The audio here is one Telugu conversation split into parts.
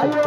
అయ్యో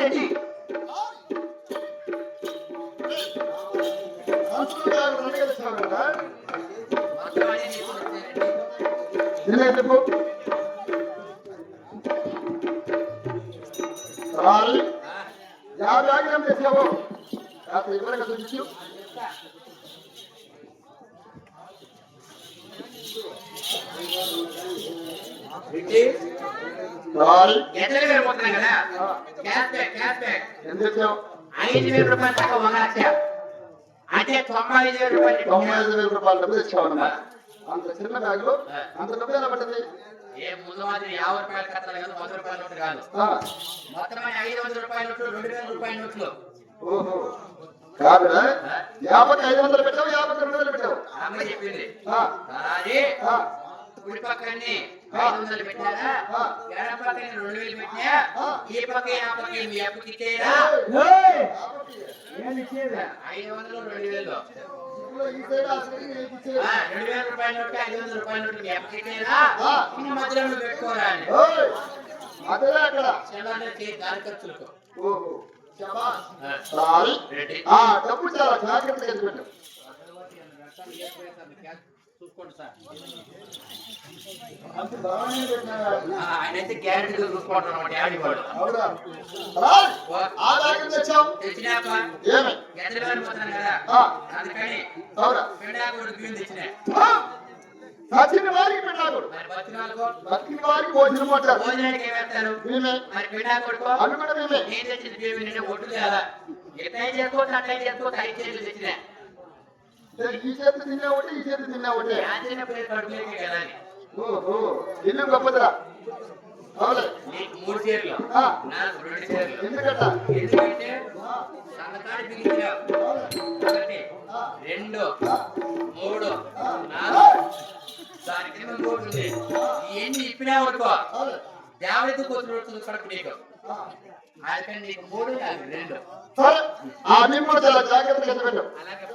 రెడ్డి మొత్తం అన్ని తీసుకొచ్చానండి. యాభై ఆగ్రహం ఐదు వేల రూపాయలు దాకా ఒక లక్ష అంటే తొంభై ఐదు వేల తొంభై రూపాయలు ఐదు వేల రూపాయల అన్నమాట అంత చిన్న బ్యాగులో అంత డబ్బు ఎలా పట్టింది ఏ ముందు మాదిరి యాభై రూపాయలు కట్టాలి కదా వంద రూపాయల నోట్లు కాదు. మొత్తం ఐదు వందల రూపాయల నోట్లు రెండు వేల రూపాయల నోట్లు. ఓహో. కాదురా. యాభై ఐదు వందలు పెట్టావు యాభై రెండు వందలు పెట్టావు. అమ్మ చెప్పింది. కుడి పక్కనే ఐదు వందలు పెట్టారా. ఎడం పక్కనే రెండు వేలు పెట్టినా? ఈ పక్క ఆ పక్క మీ అప్పుకి ఐదు వందలు రెండు వేలు. రెండు వేల రూపాయల నోట్లు ఐదు వందల రూపాయల నోట్లు మీ అప్పుకి. ఇన్ని మధ్యలో నువ్వు పెట్టుకోరా అని. అదే అక్కడ ఖర్చులకు. ఓహో. డబ్బు చాలా జాగ్రత్తగా చూసుకోండి సార్. అంత బాగానే పెట్టినారా? ఆ, ఆయనైతే గ్యారెంటీ చూసుకోవడం అనమాట యాడి వాడు పోతాను కదా. అందుకని పెండాకుడు బియ్యం తెచ్చినా. ఆ, సచిన వారికి పెట్టాకుడు మరి బతినాలకు బతికిన వారికి భోజనం పట్టారు భోజనానికి ఏమేస్తారు మేమే. మరి పెండాకుడుకో అవి కూడా మేమే. నేను తెచ్చిన బియ్యం నిండా ఒడ్డు లేదా ఎట్లా చేసుకోవచ్చు? అట్లా చేసుకోవచ్చు? ఐదు చేతులు తెచ్చినా. ఈ చేతి తిన్నా ఒకటి ఈ చేతి తిన్నా ఒకటి. ఓహో ఇల్లు గొప్పదిరా అవులే నీకు మూడు చీరలు. రెండు చీరలు. ఎందుకట? ఎందుకంటే. ఒకటి రెండు మూడు నాలుగు. దాని కింద ఉంది. ఇవన్నీ ఇప్పినా కడుపు నీకు. ఆ, అందుకని నీకు మూడు నాకు రెండు. ఆ చాలా జాగ్రత్తగా అలాగే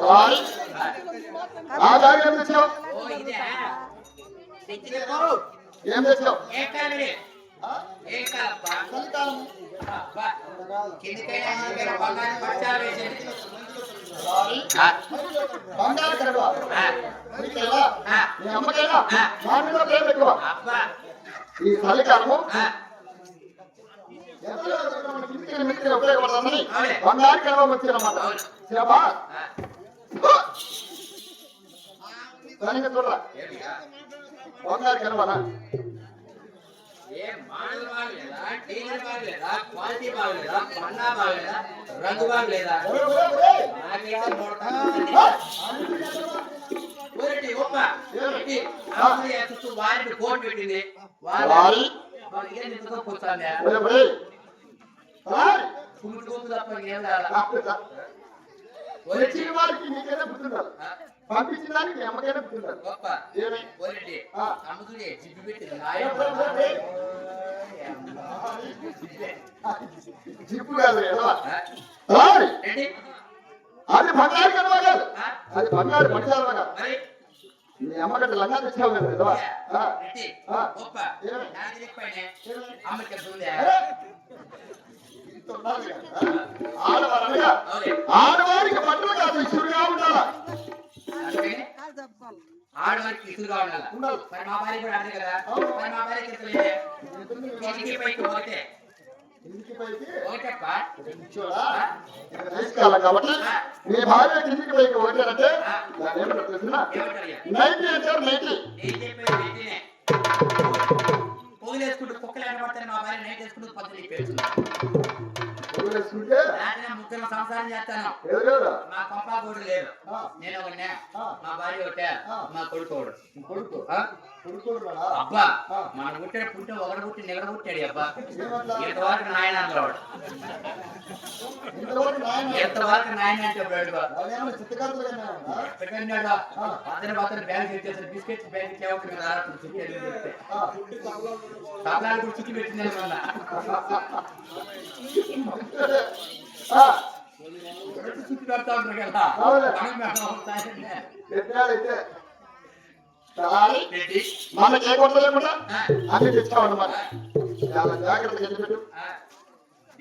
రాయ్. ఆ బ్యాగ్ ఏం తెచ్చావు ఓ ఇదే తెచ్చినప్పుడు ఏం తెచ్చావు ఏ కాలండి ఆ, ఏ కాలప్పా చలికాలము. అబ్బా. కిందికైనా మీదికైనా బంగారం పట్టాలు వేసింది రాయ్. ఆ, బంగారు కడవ ఆ, నీకెలా? ఆ. నీ అమ్మకైనా మా మీద ప్రేమ అబ్బా ఈ చలికాలము ఉపయోగపడుతుందని. బంగారు కడవ వచ్చిందన్నమాట. సరిగ్గా చూడరా? బంగారు కడవనా ఏ మోడల్ బాగలేదా డీలర్ బాగలేదా క్వాలిటీ బాగలేదా పన్నా బాగలేదా రంగు బాగలేదా నాకైతే అమ్మాయి ఎత్తు వారికి కోట్ పెట్టింది. వారి? కుమ్ముడు గుంపు తప్ప ఏం కాదా. వచ్చిన వారికి నీకైనా పుట్టిండాలి పంపించిన దానికి పుట్టిండాలి గొప్ప ఏమి? ఊరిటి జిప్పు కాదు అది బంగారు కదవా కాదు అది బంగారు పట్టాలి కదా మరి అమ్మగడ్డ లంగా తెచ్చావు కదా ఎడవ. ఆడవారికి ఏంటి కాదు ఆడవారికి ఇసురుగా ఉండాలి. మరి మా భార్య కూడా అదే కదా? మరి మా భార్య ఇంటికి పైకి ఒకటే ఇంటికి పైకి? ఒకటప్ప కూర్చోరా. ఇక్కడ తీసుకెళ్ళాలి కాబట్టి? మీ భార్య కిందికి పైకి ఒకటేనంటే దాని ఏమిటో తెలిసిన ఏమంటారు నైన్టీ అంటారు నైన్టీ. నేను చెప్పేది ఏంటినే పొగలు వేసుకుంటూ కుక్కలు ఎడబడతాను మా భార్య నైట్ వేసుకుంటూ పద్ధతి వదిలేసుకుంటే ముగ్గురు సంసారం చేస్తాను. ఎవరెవరు మా కొంపా కూడా లేదు ఆ, నేను ఒకనే. మా భార్య ఒకటే. మా కొడుకు ఒకడు. కొడుకు? అబ్బా. మన పుట్టిన పుట్టి ఒకడు పుట్టి నిలబ పుట్టాడు అబ్బా. ఇంతవరకు నాయన నాయన ఎంతవరకు నాయన అంటే అతని అతని బ్యాగ్ ఇచ్చేసారు బిస్కెట్స్ కదా చుట్టి ఆ, తపలాలు కూడా చుట్టి పెట్టింది వల్ల ఆ, చుట్టి పెడతా ఉంటారు కదా? అవును. మనం చాలా? మనకి ఏ అన్ని జాగ్రత్తగా.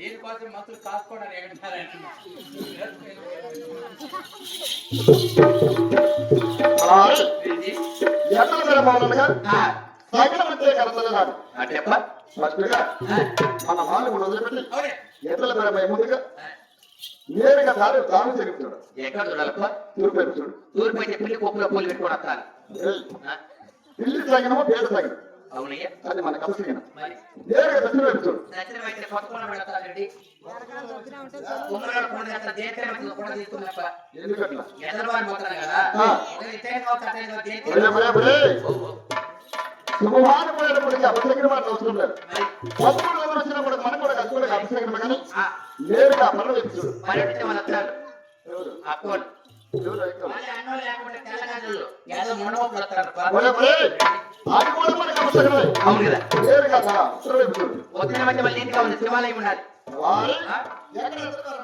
దీనికోసం మతులు కాసుకోవడానికి మన వాళ్ళు వదిలిపెట్టి. ఎట్ల మీద ముందుగా నేరుగా దారి దారి జరుగుతున్నాడు ఎక్కడ చూడాలప్ప తూర్పు చూడు. తూర్పు అయితే పిల్లి కుప్పలో పూలు ఆ, పిల్లి తగినమో పేద తగిన అవునయ్య. అది మన కసగిన మరి? నేరుగా దక్షిణ వైపు చూడు. దక్షిణం అయితే కొత్త కొండ పెడతారండి కుమ్మరాడు కొండ చేస్తారు దేనికైనా కూడా తీసుకున్నప్ప ఎందుకట్లా? ఎదరవాడు పోతారు కదా. ఆ. ఒకరు ఇటైన పోతే అటైన పోతే దేనికి? ఒరే, ఒరే, ఒరే. ఓ, ఓ. శుభమాన పోయేటప్పటికి అపసగిన మాట అవసరం లేదు. మరి? పదకొండు వందలు వచ్చినప్పుడు మనకు కూడా కానీ నేరుగా మన చూడు. అక్కోడు ఏదో వస్తారప్ప ఒరే, ఒరే. అది కూడా మనకు అపసగినమే అవును కదా నేరుగా తన ఉత్తర వైపు చూడు పొద్దున మధ్య మళ్ళీ ఇంటికి ఉంది శివాలయం ఉండాలి వారి ఆ? ఎక్కడ ఎదురుతారు